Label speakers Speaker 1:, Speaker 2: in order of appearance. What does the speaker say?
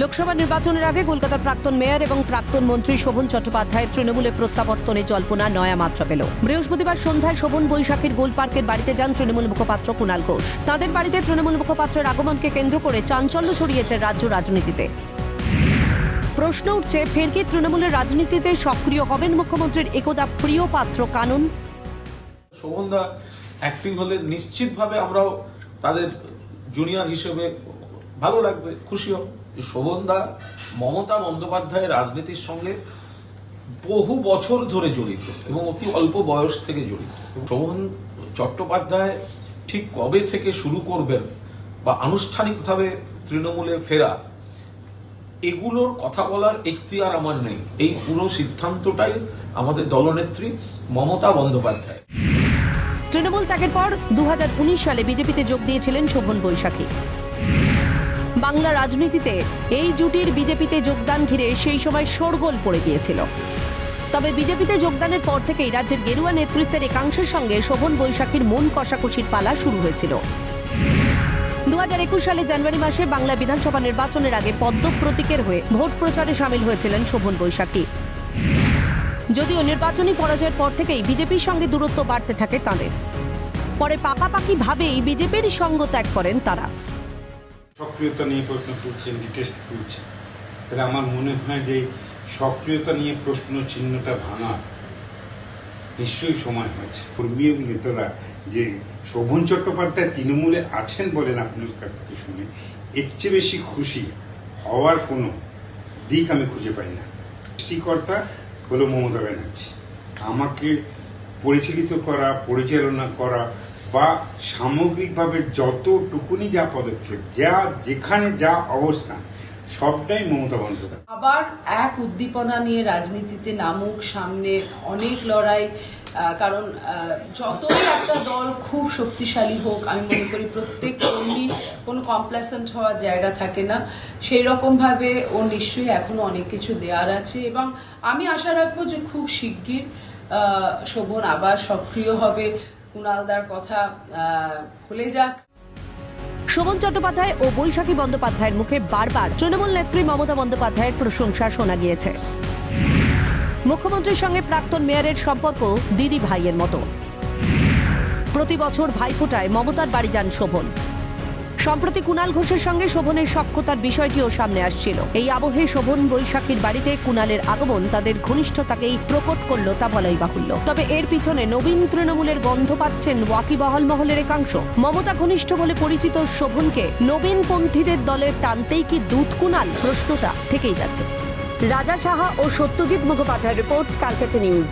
Speaker 1: লোকসভা নির্বাচনের আগে কলকাতার প্রাক্তন মেয়র এবং প্রাক্তন মন্ত্রী শোভন চট্টোপাধ্যায়ের তৃণমূলে প্রত্যাবর্তনে জল্পনা নয়া মাত্রা পেল। বৃহস্পতিবার সন্ধ্যায় শোভন বৈশাখীর গোল পার্কের বাড়িতে যান তৃণমূল মুখপাত্র কুণাল ঘোষ। তাদের বাড়িতে তৃণমূল মুখপাত্রের আগমনকে কেন্দ্র করে চাঞ্চল্য ছড়িয়েছে রাজ্য রাজনীতিতে। প্রশ্ন উঠছে, ফের কি তৃণমূলের রাজনীতিতে সক্রিয় হবেন মুখ্যমন্ত্রীর একদা প্রিয় পাত্র কানুন?
Speaker 2: শোভনদা অ্যাক্টিভ হলে নিশ্চিতভাবে আমরাও তাদের জুনিয়র হিসেবে ভালো লাগবে, খুশি হব শোভনদা, মমতা বন্দ্যোপাধ্যায়ের রাজনীতির সঙ্গে বহু বছর ধরে জড়িত এবং অতি অল্প বয়স থেকে জড়িত। শোভন চট্টোপাধ্যায় ঠিক কবে থেকে শুরু করবেন বা আনুষ্ঠানিকভাবে তৃণমূলে ফেরা, এগুলোর কথা বলার এখতিয়ার আমার নেই। এই পুরো সিদ্ধান্তটাই আমাদের দলনেত্রী মমতা বন্দ্যোপাধ্যায়।
Speaker 1: তৃণমূল ত্যাগের পর দু হাজার উনিশ সালে বিজেপিতে যোগ দিয়েছিলেন শোভন বৈশাখী। বাংলা রাজনীতিতে এই জুটির বিজেপিতে যোগদান ঘিরে সেই সময় শোরগোল পড়ে গিয়েছিল। তবে বিজেপিতে যোগদানের পর থেকেই রাজ্যের গেরুয়া নেতৃত্বের একাংশের সঙ্গে শোভন বৈশাখীর মন কষাকষির পালা শুরু হয়েছিল। দু হাজার একুশ সালে জানুয়ারি মাসে বাংলা বিধানসভা নির্বাচনের আগে পদ্ম প্রতীকের হয়ে ভোট প্রচারে সামিল হয়েছিলেন শোভন বৈশাখী। যদিও নির্বাচনী পরাজয়ের পর থেকেই বিজেপির সঙ্গে দূরত্ব বাড়তে থাকে তাঁদের। পরে পাকাপাকি ভাবেই বিজেপির সঙ্গ ত্যাগ করেন তারা।
Speaker 3: সক্রিয়তা নিয়ে প্রশ্ন তুলছেন ডিটেস্ট তুলছেন। তাহলে আমার মনে হয় যে সক্রিয়তা নিয়ে প্রশ্ন চিহ্নটা ভাঙা নিশ্চয়ই সময় হয়েছে। কর্মী নেতারা যে শোভন চট্টোপাধ্যায় তৃণমূলে আছেন বলেন আপনার কাছ থেকে শুনে, এর চেয়ে বেশি খুশি হওয়ার কোনো দিক আমি খুঁজে পাই না। সৃষ্টিকর্তা হলো মমতা ব্যানার্জি। আমাকে পরিচালিত করা, পরিচালনা করা বা সামগ্রিকভাবে যতটুকুনি যা পদক্ষেপ, যা যেখানে যা অবস্থান, সবটাই মমতা বন্দ্যোপাধ্যায়।
Speaker 4: আবার এক উদ্দীপনা নিয়ে রাজনীতিতে নামুক, সামনে অনেক লড়াই কারণ যতই একটা দল খুব শক্তিশালী হোক, আমি মনে করি প্রত্যেক কর্মী কোনো কমপ্লেসেন্ট হওয়ার জায়গা থাকে না। সেই রকম ভাবে ও নিশ্চয়ই এখনও অনেক কিছু দেওয়ার আছে এবং আমি আশা রাখব যে খুব শিগগির শোভন আবার সক্রিয় হবে। কুণালদার কথা খুলে যাক।
Speaker 1: শোভন চট্টোপাধ্যায় ও বৈশাখী বন্দ্যোপাধ্যায়ের মুখে বারবার তৃণমূল নেত্রী মমতা বন্দ্যোপাধ্যায়ের প্রশংসা শোনা গিয়েছে। মুখ্যমন্ত্রীর সঙ্গে প্রাক্তন মেয়রের সম্পর্ক দিদি ভাইয়ের মতো। প্রতি বছর ভাইফোঁটায় মমতার বাড়ি যান শোভন। সম্প্রতি কুণাল ঘোষের সঙ্গে শোভনের সক্ষতার বিষয়টিও সামনে আসছিল। এই আবহে শোভন বৈশাখীর বাড়িতে কুণালের আগমন তাদের ঘনিষ্ঠতাকেই প্রকট করল তা বলাই বাহুল্য। তবে এর পিছনে নবীন তৃণমূলের গন্ধ পাচ্ছেন ওয়াকিবহাল মহলের একাংশ। মমতা ঘনিষ্ঠ বলে পরিচিত শোভনকে নবীনপন্থীদের দলের টানতেই কি দুধ কুণাল? প্রশ্নটা থেকেই যাচ্ছে। রাজা সাহা ও সত্যজিৎ মুখোপাধ্যায়ের রিপোর্ট কালকাটা নিউজ।